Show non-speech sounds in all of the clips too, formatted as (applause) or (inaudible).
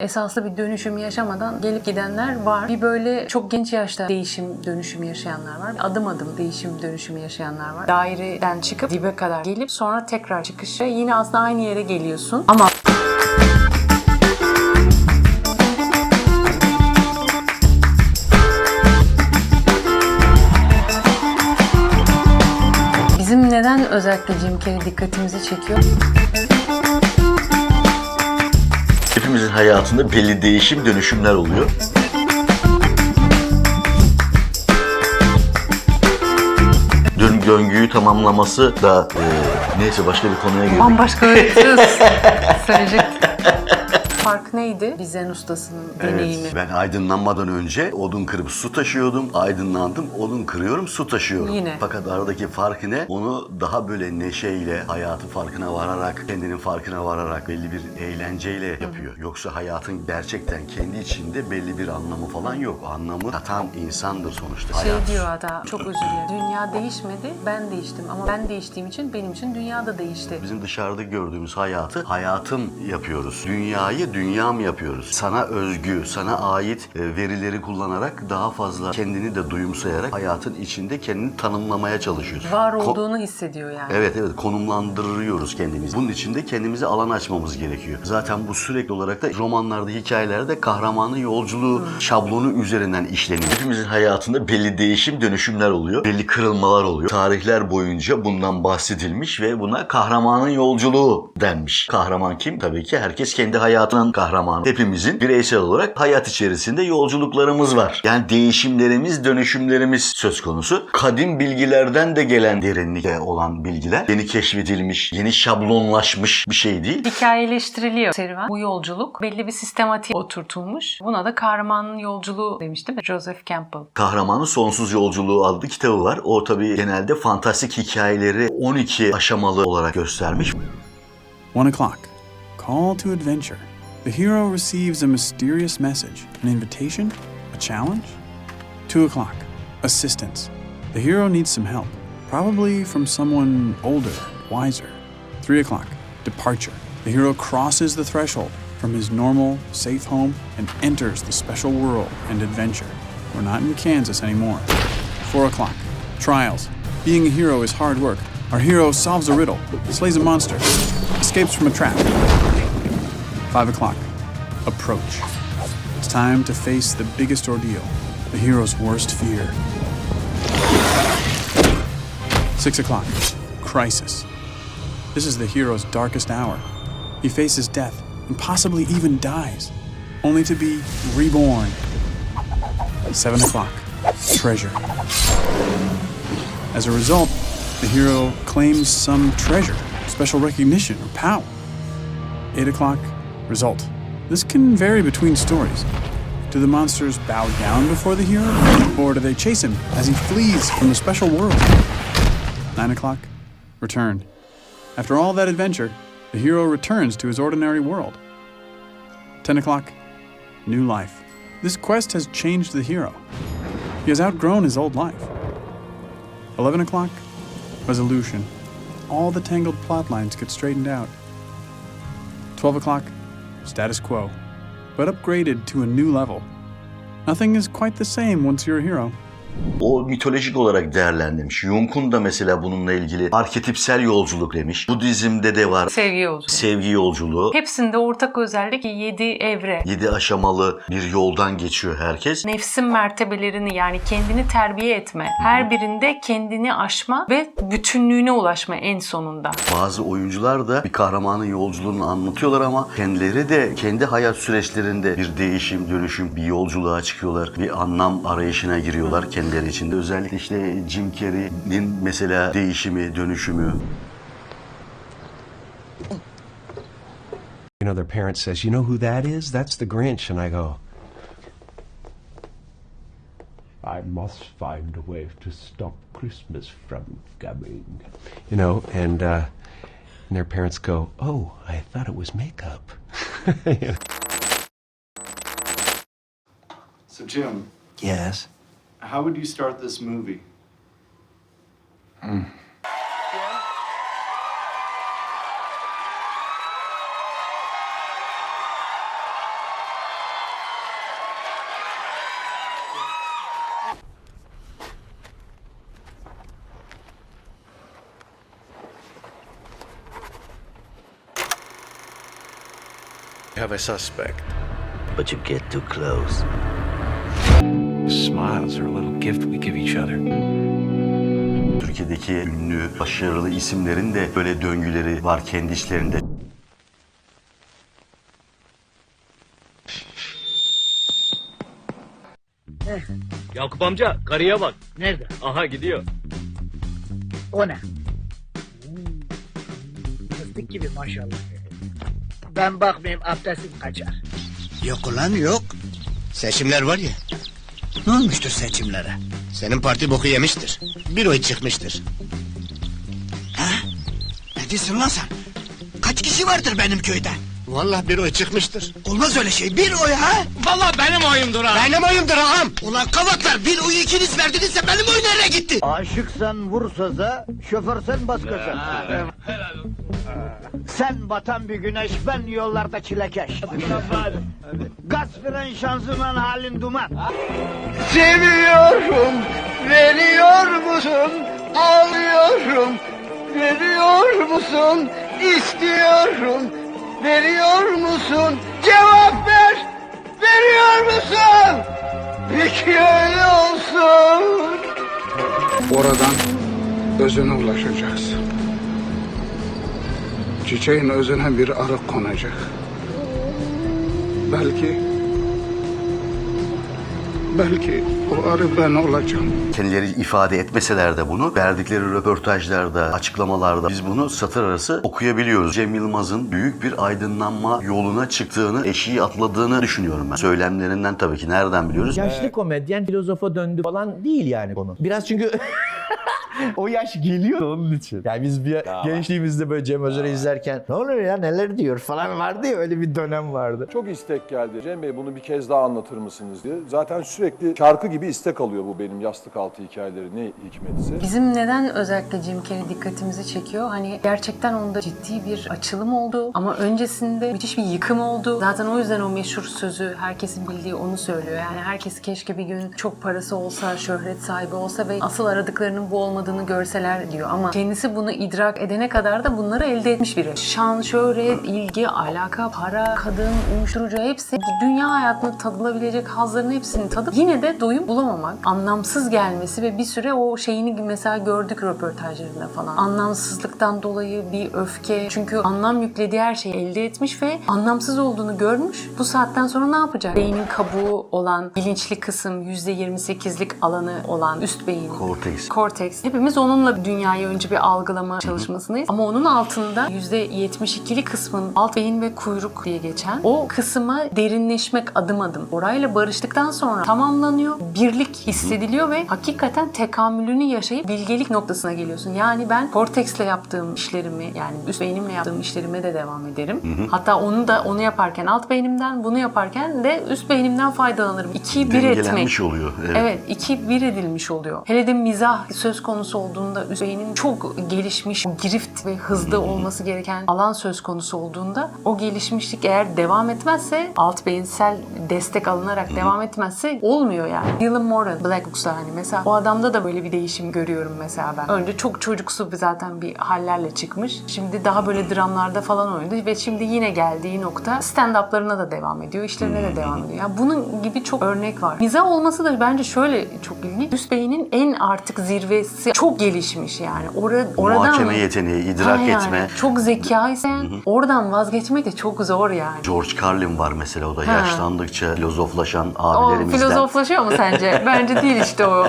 Esaslı bir dönüşüm yaşamadan gelip gidenler var. Bir böyle çok genç yaşta değişim dönüşüm yaşayanlar var. Adım adım değişim dönüşümü yaşayanlar var. Daireden çıkıp dibe kadar gelip sonra tekrar çıkışa yine aslında aynı yere geliyorsun. Ama bizim neden özellikle Jim Carrey dikkatimizi çekiyor? Hepimizin hayatında belli değişim dönüşümler oluyor. Dön döngüyü tamamlaması da e, neyse başka bir konuya girdik. Bambaşka bir söyleyecektim. Fark neydi? Bir zen ustasının deneyimi. Evet, ben aydınlanmadan önce odun kırıp su taşıyordum. Aydınlandım, odun kırıyorum, su taşıyorum. Yine. Fakat aradaki fark ne? Onu daha böyle neşeyle, hayatın farkına vararak, kendinin farkına vararak, belli bir eğlenceyle yapıyor. Yoksa hayatın gerçekten kendi içinde belli bir anlamı falan yok. Anlamı katan insandır sonuçta. Şey Hayat. diyor hatta çok özür dilerim. Dünya değişmedi, ben değiştim. Ama ben değiştiğim için benim için dünya da değişti. Bizim dışarıda gördüğümüz hayatı hayatım yapıyoruz. Dünyayı dünyam yapıyoruz. Sana özgü, sana ait e, verileri kullanarak daha fazla kendini de duyumsayarak hayatın içinde kendini tanımlamaya çalışıyoruz. Var Ko- olduğunu hissediyor yani. Evet evet konumlandırıyoruz kendimizi. Bunun için de kendimize alan açmamız gerekiyor. Zaten bu sürekli olarak da romanlarda, hikayelerde kahramanın yolculuğu şablonu üzerinden işleniyor. Hepimizin hayatında belli değişim dönüşümler oluyor. Belli kırılmalar oluyor. Tarihler boyunca bundan bahsedilmiş ve buna kahramanın yolculuğu denmiş. Kahraman kim? Tabii ki herkes kendi hayatının kahramanı. Hepimizin bireysel olarak hayat içerisinde yolculuklarımız var. Yani değişimlerimiz, dönüşümlerimiz söz konusu. Kadim bilgilerden de gelen derinlikte olan bilgiler yeni keşfedilmiş, yeni şablonlaşmış bir şey değil. Hikayeleştiriliyor serüven. Bu yolculuk belli bir sistematik oturtulmuş. Buna da kahramanın yolculuğu demiş değil mi? Joseph Campbell. Kahramanın Sonsuz Yolculuğu adlı kitabı var. O tabii genelde fantastik hikayeleri 12 aşamalı olarak göstermiş. One o'clock. Call to adventure. The hero receives a mysterious message, an invitation, a challenge. Two o'clock. Assistance. The hero needs some help, probably from someone older, wiser. Three o'clock. Departure. The hero crosses the threshold from his normal, safe home and enters the special world and adventure. We're not in Kansas anymore. Four o'clock. Trials. Being a hero is hard work. Our hero solves a riddle, slays a monster, escapes from a trap. Five o'clock. Approach. It's time to face the biggest ordeal, the hero's worst fear. Six o'clock. Crisis. This is the hero's darkest hour. He faces death and possibly even dies, only to be reborn. Seven o'clock. Treasure. As a result, the hero claims some treasure, special recognition, or power. 8 o'clock, result. This can vary between stories. Do the monsters bow down before the hero, or do they chase him as he flees from the special world? 9 o'clock, return. After all that adventure, the hero returns to his ordinary world. 10 o'clock, new life. This quest has changed the hero. He has outgrown his old life. 11 o'clock, resolution. All the tangled plot lines get straightened out. 12 o'clock, status quo, but upgraded to a new level. Nothing is quite the same once you're a hero. O mitolojik olarak değerlendirmiş. Jung'un da mesela bununla ilgili arketipsel yolculuk demiş. Budizm'de de var Sevgi yolculuğu. sevgi yolculuğu. Hepsinde ortak özellik 7 evre. Yedi aşamalı bir yoldan geçiyor herkes. Nefsin mertebelerini yani kendini terbiye etme. Her birinde kendini aşma ve bütünlüğüne ulaşma en sonunda. Bazı oyuncular da bir kahramanın yolculuğunu anlatıyorlar ama kendileri de kendi hayat süreçlerinde bir değişim, dönüşüm, bir yolculuğa çıkıyorlar. Bir anlam arayışına giriyorlar kendileri içinde. Özellikle işte Jim Carrey'nin mesela değişimi, dönüşümü. You know, their parent says, You know who that is? That's the Grinch. And I go, I must find a way to stop Christmas from coming. you know, and, uh, and their parents go, Oh, I thought it was makeup. You (laughs) know? So, Jim, Yes. How would you start this movie? Mm. Have a suspect. But you get too close. Smiles are a little gift we give each other. Türkiye'deki ünlü, başarılı isimlerin de böyle döngüleri var kendi işlerinde. Yakup amca karıya bak. Nerede? Aha gidiyor. O ne? Fıstık gibi maşallah. Ben bakmayayım abdestim kaçar. Yok ulan yok. Seçimler var ya. Ne olmuştur seçimlere? Senin parti boku yemiştir. Bir oy çıkmıştır. Ha? Ne diyorsun lan sen? Kaç kişi vardır benim köyde? Vallahi bir oy çıkmıştır. Olmaz öyle şey. Bir oy ha? Vallahi benim oyumdur ha. Benim oyumdur ağam. Ulan kavatlar bir oyu ikiniz verdinizse benim oy nereye gitti? Aşıksan vur söze, şoförsen gaza. Sen batan bir güneş, ben yollarda çilekeş. Gaz fren şanzıman halin duman. Seviyorum, veriyor musun? Ağlıyorum, veriyor musun? İstiyorum, veriyor musun? Cevap ver, veriyor musun? Peki öyle olsun. Oradan özüne ulaşacaksın. Çiçeğin özüne bir arı konacak. Belki... Belki o arı ben olacağım. Kendileri ifade etmeseler de bunu verdikleri röportajlarda, açıklamalarda biz bunu satır arası okuyabiliyoruz. Cem Yılmaz'ın büyük bir aydınlanma yoluna çıktığını, eşiği atladığını düşünüyorum ben. Söylemlerinden tabii ki nereden biliyoruz? Yaşlı komedyen filozofa döndü falan değil yani konu. Biraz çünkü (laughs) o yaş geliyor onun için. Yani biz bir gençliğimizde böyle Cem Özer'i izlerken ne oluyor ya neler diyor falan vardı ya öyle bir dönem vardı. Çok istek geldi. Cem Bey bunu bir kez daha anlatır mısınız diye. Zaten sürekli şarkı gibi istek alıyor bu benim yastık altı hikayeleri ne hikmetse. Bizim neden özellikle Jim Carrey dikkatimizi çekiyor? Hani gerçekten onda ciddi bir açılım oldu ama öncesinde müthiş bir yıkım oldu. Zaten o yüzden o meşhur sözü herkesin bildiği onu söylüyor. Yani herkes keşke bir gün çok parası olsa, şöhret sahibi olsa ve asıl aradıklarının bu olmadığını görseler diyor. Ama kendisi bunu idrak edene kadar da bunları elde etmiş biri. Şan, şöhret, ilgi, alaka, para, kadın, uyuşturucu hepsi dünya hayatında tadılabilecek hazların hepsini tadıp yine de doyum bulamamak, anlamsız gelmesi ve bir süre o şeyini mesela gördük röportajlarında falan. Anlamsızlıktan dolayı bir öfke. Çünkü anlam yüklediği her şeyi elde etmiş ve anlamsız olduğunu görmüş. Bu saatten sonra ne yapacak? Beynin kabuğu olan bilinçli kısım, %28'lik alanı olan üst beyin. Cortex. Cortex. Hepimiz onunla dünyayı önce bir algılama çalışmasındayız. Ama onun altında %72'li kısmın alt beyin ve kuyruk diye geçen o kısma derinleşmek adım adım. Orayla barıştıktan sonra tamamlanıyor. Birlik hissediliyor ve hakikaten tekamülünü yaşayıp bilgelik noktasına geliyorsun. Yani ben Cortex'le yaptığım işlerimi yani üst beynimle yaptığım işlerime de devam ederim. Hatta onu da onu yaparken alt beynimden, bunu yaparken de üst beynimden faydalanırım. İkiyi bir etmek. Oluyor. Evet. Evet, iki bir edilmiş oluyor. Hele de mizah söz konusu olduğunda üst beynin çok gelişmiş, girift ve hızlı olması gereken alan söz konusu olduğunda o gelişmişlik eğer devam etmezse, alt beyinsel destek alınarak devam etmezse olmuyor yani. Dylan Moran, Black Books'ta hani mesela o adamda da böyle bir değişim görüyorum mesela ben. Önce çok çocuksu bir zaten bir hallerle çıkmış. Şimdi daha böyle dramlarda falan oynadı ve şimdi yine geldiği nokta stand-up'larına da devam ediyor, işlerine de devam ediyor. Yani bunun gibi çok örnek var. Mizah olması da bence şöyle çok ilginç. Üst beynin en artık zirvesi çok gelişmiş yani. Ora, oradan Muhakeme yeteneği, idrak Ha yani, etme. Çok zekaysen oradan vazgeçmek de çok zor yani. George Carlin var mesela o da Ha. yaşlandıkça filozoflaşan O abilerimizden. filozoflaşıyor mu sence? (laughs) Bence değil işte o.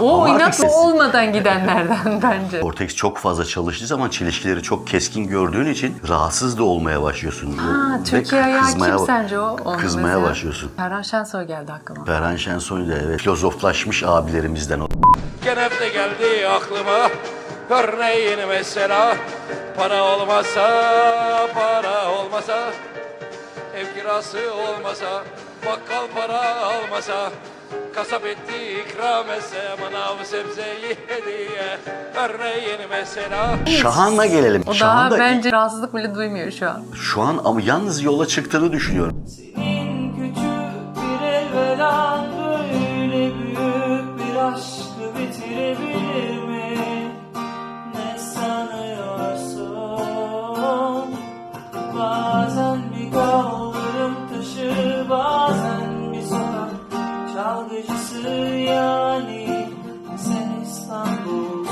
O Ama artık siz- olmadan gidenlerden (laughs) bence. Cortex çok fazla çalıştığı zaman çelişkileri çok keskin gördüğün için rahatsız da olmaya başlıyorsun. Ha, Ve Türkiye ayağı kızmaya- kim sence o? Onu Kızmaya mesela. başlıyorsun. Ferhan Şensoy geldi aklıma. Ferhan Şensoy da evet filozoflaşmış abilerimizden o. Gene de geldi aklıma Örneğin mesela Para olmasa Para olmasa Ev kirası olmasa Bakkal para almasa Kasap etti ikram etse Manav sebzeyi hediye Örneğin mesela Şahan'la gelelim. O Şahan daha da bence rahatsızlık bile duymuyor şu an. şu an ama yalnız yola çıktığını düşünüyorum. küçük Çalgıcısı yani sen İstanbul'sun.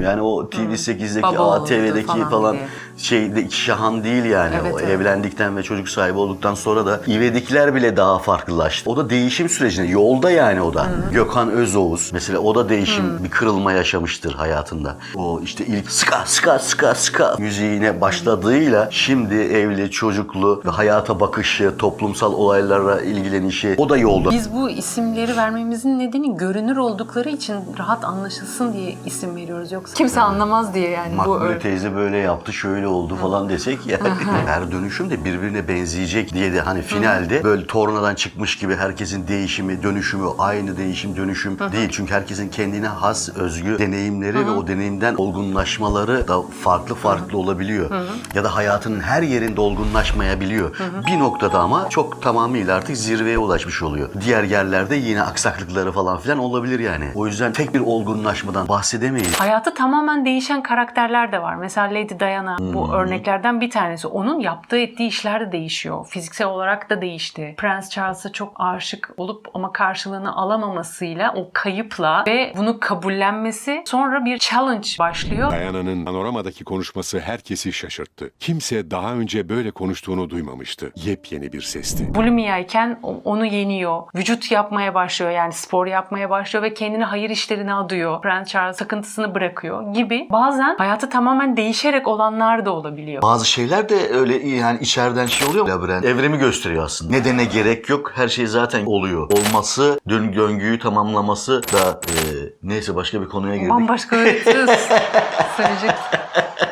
Yani o TV8'deki, Baba ATV'deki falan, falan şeyde şahan değil yani. Evet, o evet. evlendikten ve çocuk sahibi olduktan sonra da İvedikler bile daha farklılaştı. O da değişim sürecinde. Yolda yani o da. Gökhan Özoğuz mesela o da değişim, bir kırılma yaşamıştır hayatında. O işte ilk ska ska ska ska müziğine başladığıyla şimdi evli, çocuklu, hayata bakışı, toplumsal olaylarla ilgilenişi o da yolda. Biz bu isimleri vermemizin nedeni görünür oldukları için rahat anlaşılsın diye isim veriyoruz. Yoksa kimse anlamaz diye yani. bu Makbule öyle. teyze böyle yaptı, şöyle oldu falan desek ya. (laughs) Her dönüşüm de birbirine benzeyecek diye de hani finalde böyle tornadan çıkmış gibi herkesin değişimi, dönüşümü aynı değişim, dönüşüm değil. Çünkü herkesin kendine has, özgü deneyimleri ve o deneyimden olgunlaşmaları da farklı farklı olabiliyor. Ya da hayatının her yerinde olgunlaşmayabiliyor. Bir noktada ama çok tamamıyla artık zirveye ulaşmış oluyor. Diğer yerlerde yine aksaklıkları falan filan olabilir yani. O yüzden tek bir olgunlaşmadan bahsedemeyiz. Hayatı tamamen değişen karakterler de var. Mesela Lady Diana bu örneklerden bir tanesi. Onun yaptığı ettiği işler de değişiyor. Fiziksel olarak da değişti. Prens Charles'a çok aşık olup ama karşılığını alamamasıyla o kayıpla ve bunu kabullenmesi sonra bir challenge başlıyor. Diana'nın panoramadaki konuşması herkesi şaşırttı. Kimse daha önce böyle konuştuğunu duymamıştı. Yepyeni bir sesti. Bulimia iken o- onu yeniyor. Vücut yapmaya başlıyor yani spor yapmaya başlıyor ve kendini hayır işlerine adıyor. Prens Charles takıntısını bırakıyor gibi. Bazen hayatı tamamen değişerek olanlar da olabiliyor. Bazı şeyler de öyle yani içeriden şey oluyor labirent? Evrimi gösteriyor aslında. Nedene gerek yok. Her şey zaten oluyor. Olması, dön döngüyü tamamlaması da e, neyse başka bir konuya girdik. Bambaşka (laughs) öğretiyoruz. Söyleyecek